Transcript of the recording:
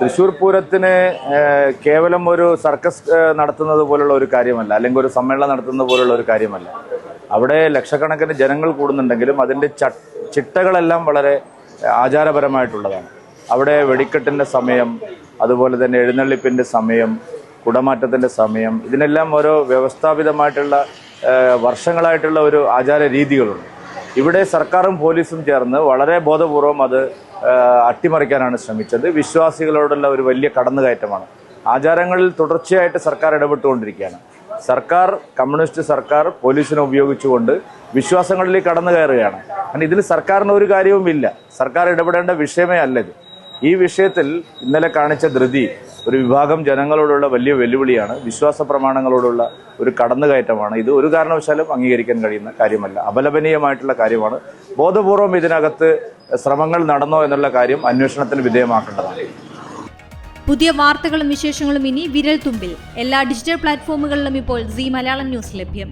തൃശ്ശൂർ പൂരത്തിന് കേവലം ഒരു സർക്കസ് നടത്തുന്നത് പോലുള്ള ഒരു കാര്യമല്ല. അല്ലെങ്കിൽ ഒരു സമ്മേളനം നടത്തുന്നത് പോലുള്ള ഒരു കാര്യമല്ല. അവിടെ ലക്ഷക്കണക്കിന് ജനങ്ങൾ കൂടുന്നുണ്ടെങ്കിലും അതിന്റെ ചിട്ടകളെല്ലാം വളരെ ആചാരപരമായിട്ടുള്ളതാണ്. അവിടെ വെടിക്കെട്ടിന്റെ സമയം അതുപോലെ തന്നെ എഴുന്നള്ളിപ്പിന്റെ സമയം കുടമാറ്റത്തിന്റെ സമയം ഇതിനെല്ലാം ഓരോ വ്യവസ്ഥാപിതമായിട്ടുള്ള വർഷങ്ങളായിട്ടുള്ള ഒരു ആചാര രീതികളുണ്ട്. ഇവിടെ സർക്കാരും പോലീസും ചേർന്ന് വളരെ ബോധപൂർവം അത് അട്ടിമറിക്കാനാണ് ശ്രമിച്ചത്. വിശ്വാസികളോടുള്ള ഒരു വലിയ കടന്നുകയറ്റമാണ്. ആചാരങ്ങളിൽ തുടർച്ചയായിട്ട് സർക്കാർ ഇടപെട്ടുകൊണ്ടിരിക്കുകയാണ്. സർക്കാർ കമ്മ്യൂണിസ്റ്റ് സർക്കാർ പോലീസിനെ ഉപയോഗിച്ചുകൊണ്ട് വിശ്വാസങ്ങളിലേക്ക് കടന്നു കയറുകയാണ് കാരണം ഇതിൽ സർക്കാരിന് ഒരു കാര്യവുമില്ല സർക്കാർ ഇടപെടേണ്ട വിഷയമേ അല്ലത് ഈ വിഷയത്തിൽ ഇന്നലെ കാണിച്ച ധൃതി ഒരു വിഭാഗം ജനങ്ങളോടുള്ള വലിയ വെല്ലുവിളിയാണ്. വിശ്വാസ പ്രമാണങ്ങളോടുള്ള ഒരു കടന്നുകയറ്റമാണ്. ഇത് ഒരു കാരണവശാലും അംഗീകരിക്കാൻ കഴിയുന്ന കാര്യമല്ല. അപലപനീയമായിട്ടുള്ള കാര്യമാണ് ബോധപൂർവം ഇതിനകത്ത് ശ്രമങ്ങൾ നടന്നോ എന്നുള്ള കാര്യം അന്വേഷണത്തിന് വിധേയമാക്കേണ്ടതാണ്. പുതിയ വാർത്തകളും വിശേഷങ്ങളും ഇനി വിരൽ തുമ്പിൽ എല്ലാ ഡിജിറ്റൽ പ്ലാറ്റ്ഫോമുകളിലും ഇപ്പോൾ സി മലയാളം ന്യൂസ് ലഭ്യം.